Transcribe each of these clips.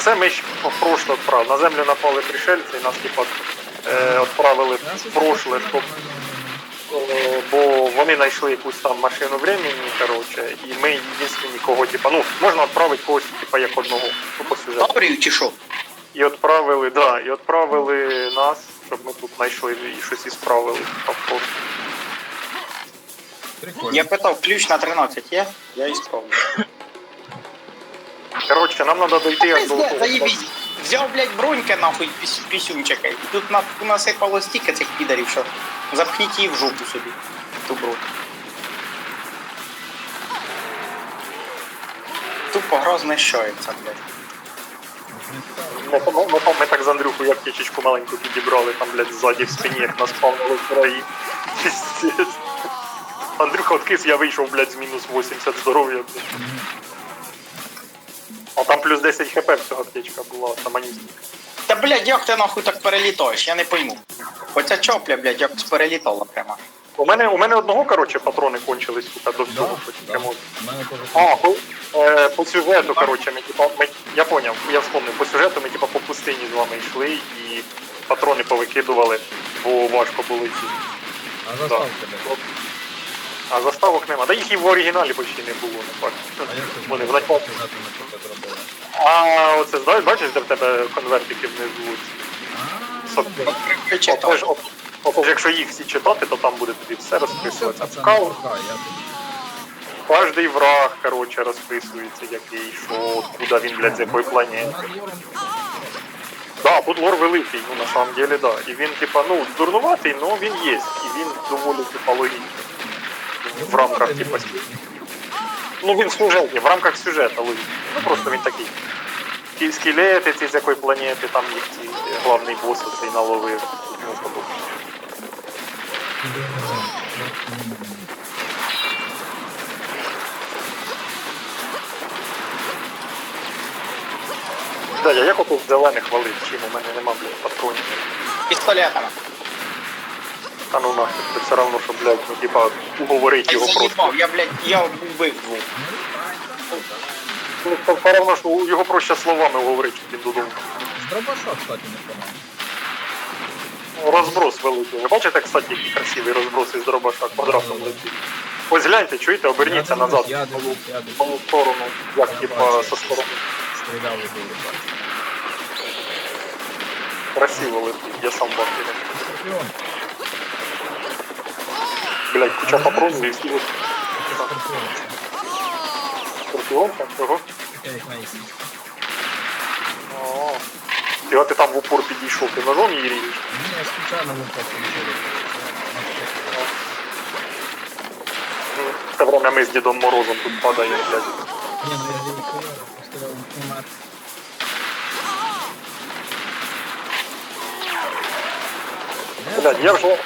оце ми ж в прошле відправили. На землю напали пришельці і нас, типа, е, відправили в прошле, щоб Е, бо вони знайшли якусь там машину времени, коротше, і ми єдині кого, типа, ну, можна відправити когось, типа, як одного, ну, по сюжету. Добрів чи що? І відправили, да, і відправили нас, щоб ми тут знайшли і щось і справили. Прикольно. Я питав, ключ на 13 є? Я і справлю. Коротше, нам треба дойти аж до того. Взяв, блядь, бронька нахуй піс- пісюнчика. І тут на, насипало стільки цих підарів, що запхніть її в жопу собі. Ту бронь. Тупо гра знищається, блядь. Ми, ми, ми, ми так з Андрюхою як птічечку маленьку підібрали, там, блядь, ззаді в спині, як нас спавнили в краї. Пиздец. Андрюха откис, я вийшов, блядь, з мінус 80 здоров'я. блядь. А там плюс 10 хп всього аптечка була, саманістика. Та блядь, як ти нахуй так перелітаєш? Я не пойму. Оця чопля, блядь, якось перелітала прямо. У мене, у мене одного, коротше, патрони кончились тут до всього, да. тільки. У мене теж А, по, е, по сюжету, коротше, ми, типа, ми, я поняв, я вспомнив, по сюжету ми типа по пустині з вами йшли і патрони повикидували, бо важко було йти. А заставка де? А заставок нема. Да їх і в оригіналі почти не було, факт. А як ти Вони в ми? А оце знаєш, бачиш, де в тебе конвертики внизу? А, Отож, от- отож, якщо їх всі читати, то там буде тобі все Ну, розписуватися. кожний враг, коротше, розписується, який, що, откуда він, блядь, з якої планети. Да, тут лор великий, ну на самом деле, да. І він, типа, ну, дурнуватий, но він є. І він доволі типа логічний. В рамках, типа, ну він сюжетний, в рамках сюжета логічний. Ну просто він такий. Ті скелети, ці з якої планети, там їх ці е, главний бос цей наловив. Ну, подобне. Да, я як отут зелених валив, чим у мене нема, блядь, патронів. Пістолетами. Та ну нахер, це все равно, що, блядь, ну типа, уговорить його просто. заїбав, я, блядь, я вбив двох. Ну, це все равно, що його проще словами говорити, він додому. З дробаша, кстати, непогано. Розброс великий. Ви бачите, кстати, який красивий розброс із дробаша квадратом летить? Ось гляньте, чуєте, оберніться Я назад. дивлюсь, Я дивлюсь, я В дивлюсь. мою сторону, як типа со сторони. Стріляли були, бачу. Красиво летить, я сам бачив. Скорпіон. там цього. Таке як на ісі. О. Ти от ти там в упор підійшов, ти ножом її ріжеш. Ні, я спеціально випав нічого. Ну, В те время ми з Дідом Морозом тут падаємо, блядь. Ні, ну я дивлюсь, просто я умер. Блядь, я вже,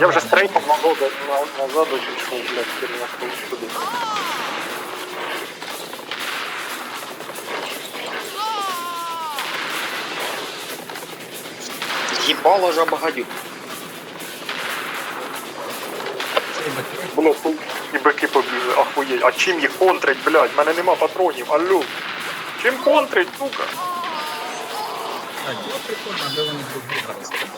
я вже стрейпом назад, на- назад пішов, блядь, жаба гадюк. Цей батько. Блядь, тут і бики побігли, ахуєть. А чим їх контрить, блядь? В мене нема патронів, алло. Чим контрить, сука? Було прикольно, аби вони друг друга.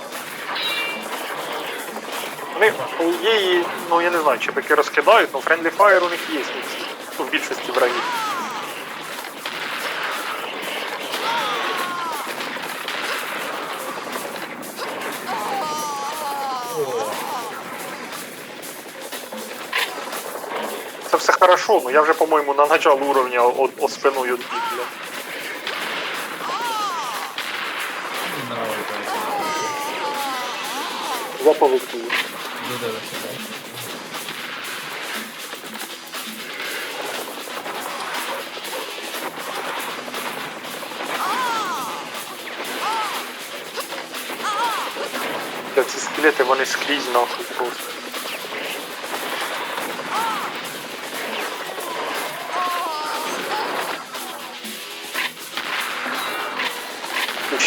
Є, і, ну я не знаю, чи бики розкидають, але Friendly Fire у них є, ну, в більшості врагів. Це все хорошо, ну я вже, по-моєму, на начало уровня от, от спиною дві, блядь. Мені нравиться. Я повикую. Додивишся, бачиш? Бля, ці скелети, вони скрізь нахуй просто.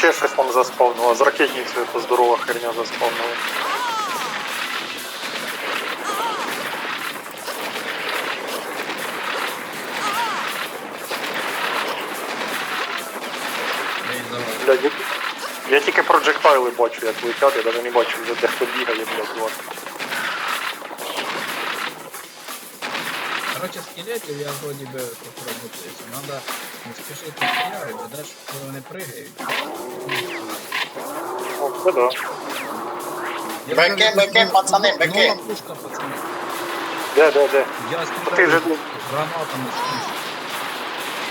ще щось там заспавнуло. З ракетницею то здорова херня заспавнула. Я- тільки проджектайли бачу, як летять, я навіть не бачу вже де хто бігає, блядь, вот. Короче, скелетів я вроді би роботаюся. Надо не спішити стріляти, бо даш, коли вони пригають. О, це да. Я Беки, взяв беки, якусь пацани, нова- беки. Нова пушка, пацани. Де, де, де? Я ти вже гранатами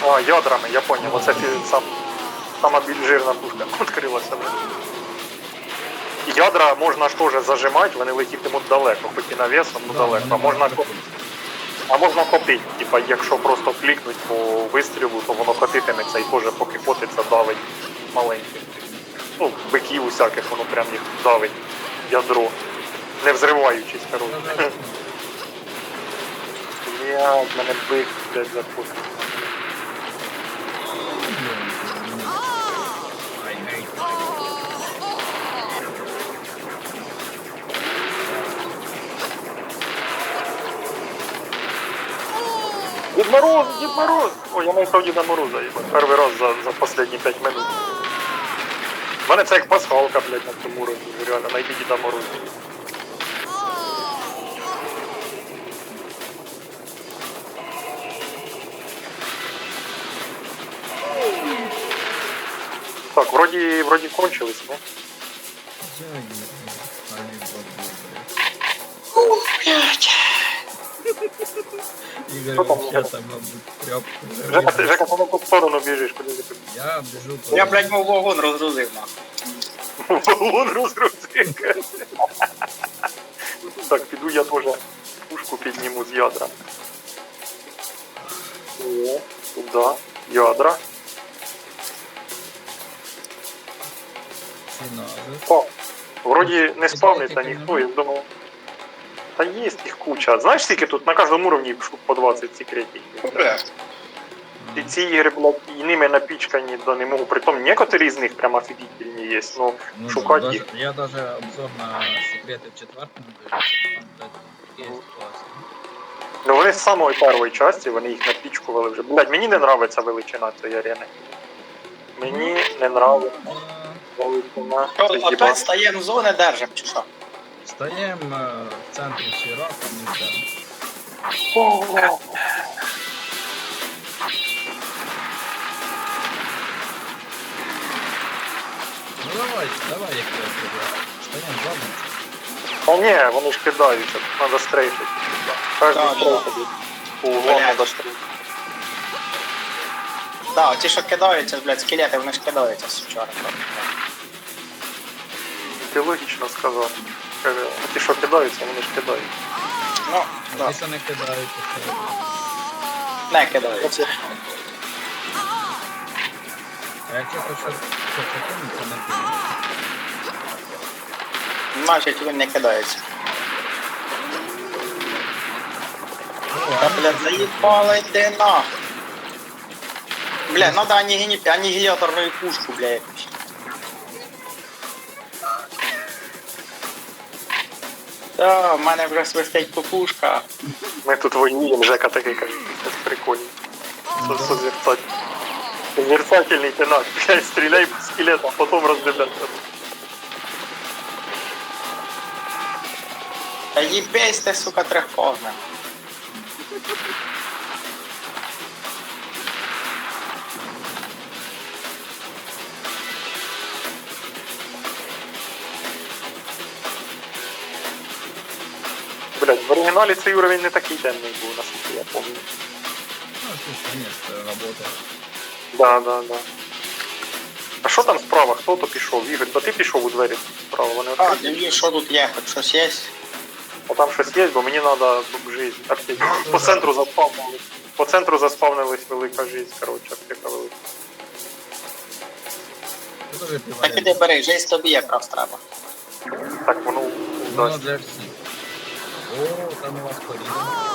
з. А, ядрами, я понял. Оце ти сам, сама більш жирна пушка відкрилася. Ядра можна ж теж зажимати, вони летітимуть далеко, хоч і навесом, ну Да, далеко. А можна, а можна копити. Типа, якщо просто клікнуть по вистрілу, то воно котитиметься і теж поки котиться, давить маленьких. Ну, биків усяких, воно прям їх давить ядро. Не взриваючись, коротше. Блядь, мене бик, блядь, запустив. Дед Мороз, Дед Мороз! Ой, я знайшов Діда Мороза, їбать. Перший раз за, за останні 5 минут. У мене це як пасхалка, блядь, на цьому уровні. Реально, найди Діда Мороза. Так, вроді, вроді кончились, ну. Ігор, Що вообще там, тряпку. Жека, ти на сторону біжиш, куди ти Я біжу по... Я, блядь, мов вагон розгрузив нахуй. Баллон розгрузив. Так, піду я теж пушку підніму з ядра. О, туди, ядра. Ці назви. О, вроді не спавниться ніхто, я думав. Та є їх куча. Знаєш, скільки тут на кожному уровні по 20 секретів. І ці ігри, блядь, і ними напічкані до не можу. Притом некоторі з них прям офігительні є. Ну, Ну, шукати даже- їх. Я даже обзор на секрети в четвертому дивився, там, блядь, є класно. ну вони з самої першої частини, вони їх напічкували вже. Блядь, мені не нравиться величина цієї арени. Мені не нравиться А, величина. Опять стаємо в зони, держим, чи що? Стаємо е, в центрі всі раком і все. Ну давай, давай, як я предлагаю. Стаємо задницю. Та ні, вони ж кидаються, треба стрейфити. Кожен Так, стрейфить. По углам Блядь. треба стрейфити. Да, ті, що кидаються, блядь, скелети, вони ж кидаються з вчора. Ти логічно сказав. Каже, ті, що кидаються, вони ж кидають. Ну, А да, ті, що не кидають, то не кидаються. А якщо хочеш почекати, то не кидають. Значить, він не кидається. Та, а блядь, заїбала йди нахуй. Бля, надо анігіні- анігіляторну пушку, бля, Та, в мене вже свистить кукушка. Ми тут воюємо, Жека такий каже, це прикольно. Це созерцать. Зерцательний тенак. Блядь, стріляй по скелетам, потім роздивляться. Та їбейсь ти, сука, трехфазна. Блядь, в оригіналі цей уровень не такий темний був, наскільки я пам'ятаю. Ну, це робота. Да, да, да. А що там справа? Хто то пішов? Ігор, то ти пішов у двері справа, вони А, відкриті. диві, що тут є, хоч щось є? А там щось є, бо мені треба життя. По центру заспавнились. По центру заспавнилась велика жизнь, коротше, аптека велика. Так іди бери, жесть тобі якраз треба. Так воно Воно для всіх. О, там у вас порізано.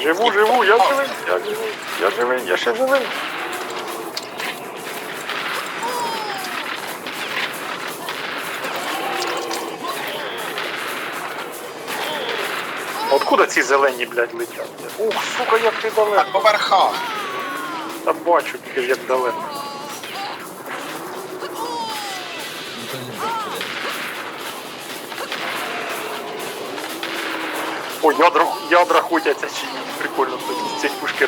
Живу, живу, я живий, я живий, я живий, я ще живий. Откуда ці зелені, блядь, летять? Ух, сука, як ти далеко. По верхах. Та бачу, як далеко. О, ядра, ядра ходяться чи ні. Прикольно, з цієї пушки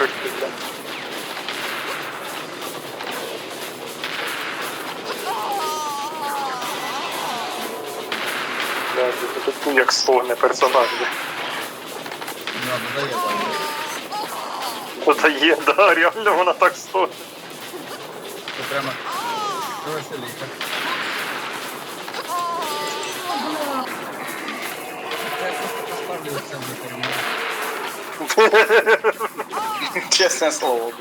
це тут як стогне персонаж. Ну, та є, да, реально вона так стогне. Це прямо. Чесне слово.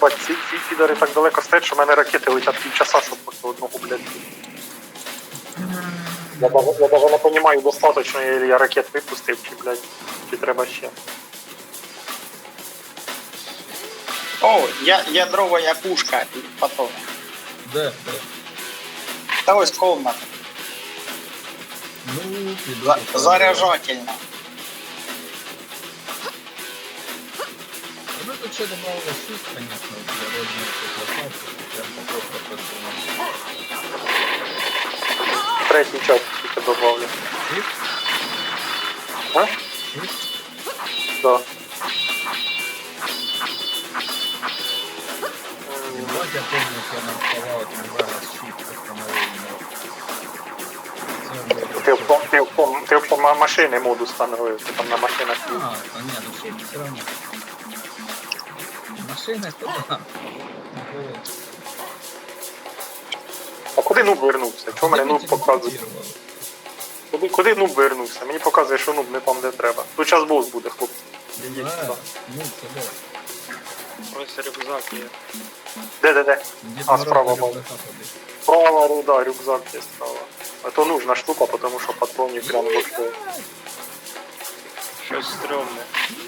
Бать, ці, ці підари так далеко стоять, що в мене ракети летять півчаса, щоб просто одного, блядь. Я даже, я даже не розумію, достатньо я, я ракет випустив, чи, блядь, чи треба ще. О, я, ядровая пушка патрони. Де? Де? Та ось комната. Ну, піду. За, попробую. заряжательна. Ну, тут ще добавили шість, конечно, для розміру площадки. Прям. Третій час тільки добавлю. Шість? А? Шість? Да. Я помню, я зараз шість установив. Це було. Ти, в- ти, в- ти, в ма- машини моду встановив, ти там на машинах. А, ну ще все равно. Машина то да. А куди нуб вернувся? Чого мене нуб показує? Куди, куди нуб вернувся? Мені показує, що нуб не там, де треба. Тут час бос буде, хлопці. Ідіть Е, сюди. Ну, це? Ось рюкзак є. Де, де, де? А, справа ходить. Справа руда, рюкзак є справа. А то нужна штука, тому що патронів прям вообще. Щось стрьомне.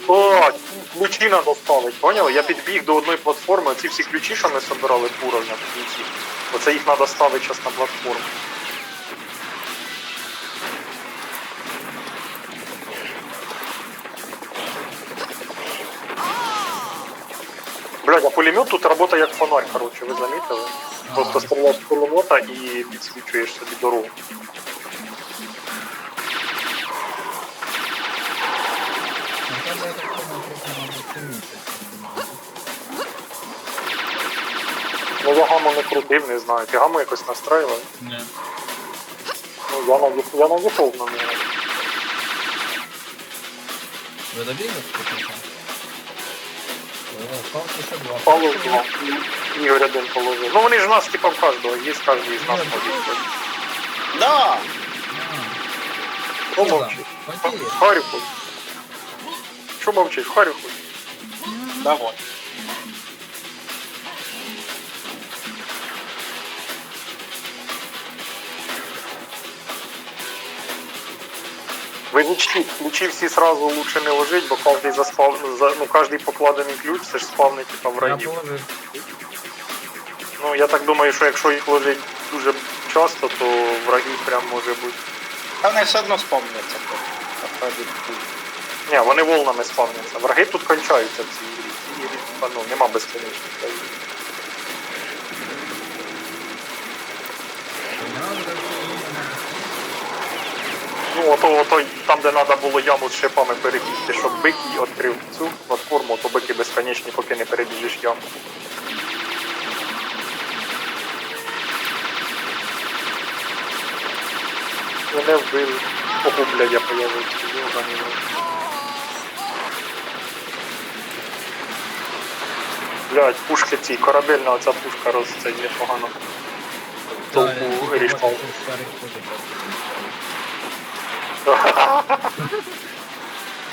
О, ключі треба ставити, поняли? Я підбіг до одної платформи, ці всі ключі, що ми собирали в уровнях в кінці. Оце їх треба ставити зараз на платформу. Блядь, а пулемет тут работає як фонарь, короче, ви замітили? Просто стріляєш з пулемета і підсвічуєш собі дорогу. Ну, я гаму не крутив, не знаю. Ти гаму якось настроював? Не. Ну я на я на дефолт на нього. Ви добігли спочатку? О, палки ще два. Павло два. Ігор один положив. Ну вони ж у нас типа в кожного, є кожен із нас побіг. Да! Що мовчиш? Потіє. Харю хоч. Що мовчиш? Харю хоч. Ви учтіть, ключі всі сразу лучше не ложить, бо кожний заспав, за, ну кожний покладений ключ, це ж спавний типа врагів. положив. Ну я так думаю, що якщо їх ложить дуже часто, то врагів прям може бути. Та вони все одно. Насправді. Ні, вони волнами спавняться. Враги тут кончаються в цій грі. В ну, нема безконечних. Ну, ото, ото там, де треба було яму з шипами перебігти, щоб бик і відкрив цю платформу, то бики безконечні, поки не перебіжиш яму. Мене вбили. Ого, блядь, я появився. Ну, замінив. Блядь, пушки ці, корабельна оця пушка роз це непогано. Толку рішав.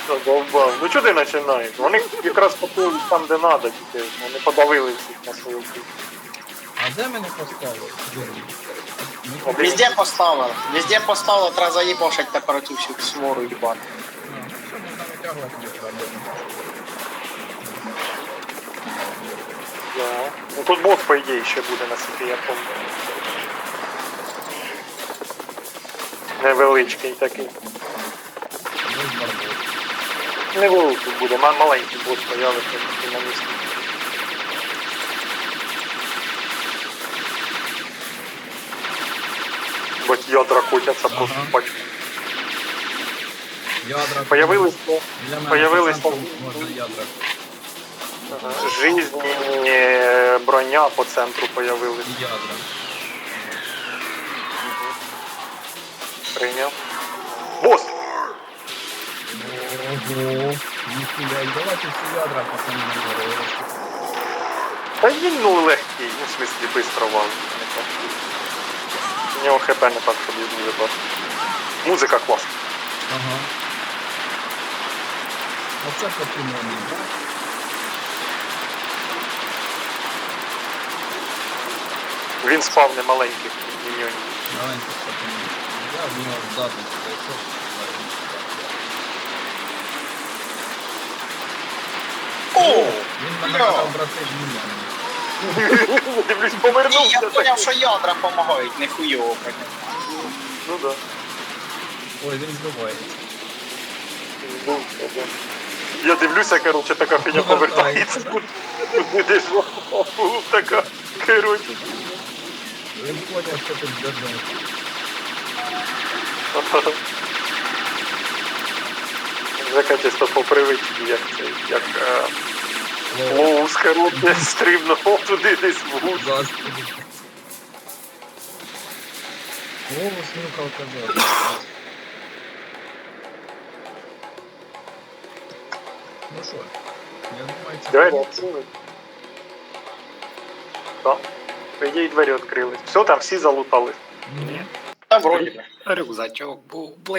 Задовбав. Ну чого ти починаєш? Вони якраз попили там, де треба, тільки вони подавили всіх на свою. А де мене поставили? Везде поставили. Везде поставили, треба тепер цю всю свору їбати. Да. Ну тут бот, по ідеї, ще буде на сіті, я пам'ятаю. Невеличкий такий. Невеликий буде, маленький бот появиться на місці. Бо ядра котяться просто в пачку. Ядра. Появились Для мене появились по там- Можна ядра. ага, жизненні броня по центру появились. Ядра. Прийняв. Бос! Ого. Ніхуя. І давайте всі ядра пацани на гору. Та він ну легкий, ну в смислі бистро валить. не так. У нього хп не так собі дуже багато. Музика класна. Ага. Оце покемони, так? Він спав не маленьких міньйонів. Маленький покемон. Я в нього здатний зайшов. О! Він мене почав брати. Дивлюсь, Ні, повернувся. я так. поняв, що ядра допомагають, не хуйово, конечно. Ну да. Ой, він збивається. Да. Я дивлюся, коротше, така фігня повертається. Був така. Коротше. Він поняв, що тут держав. Жека чисто по привичці, як це, як е, лоус, коротше, стрибнув туди десь в гуд. Господи. О, снюкал казав. Ну що, я думаю, це... Двері відкрили. Так. По ідеї двері відкрились. Все, там всі залутали. Ні. Та вроді. Рюкзачок був, блин.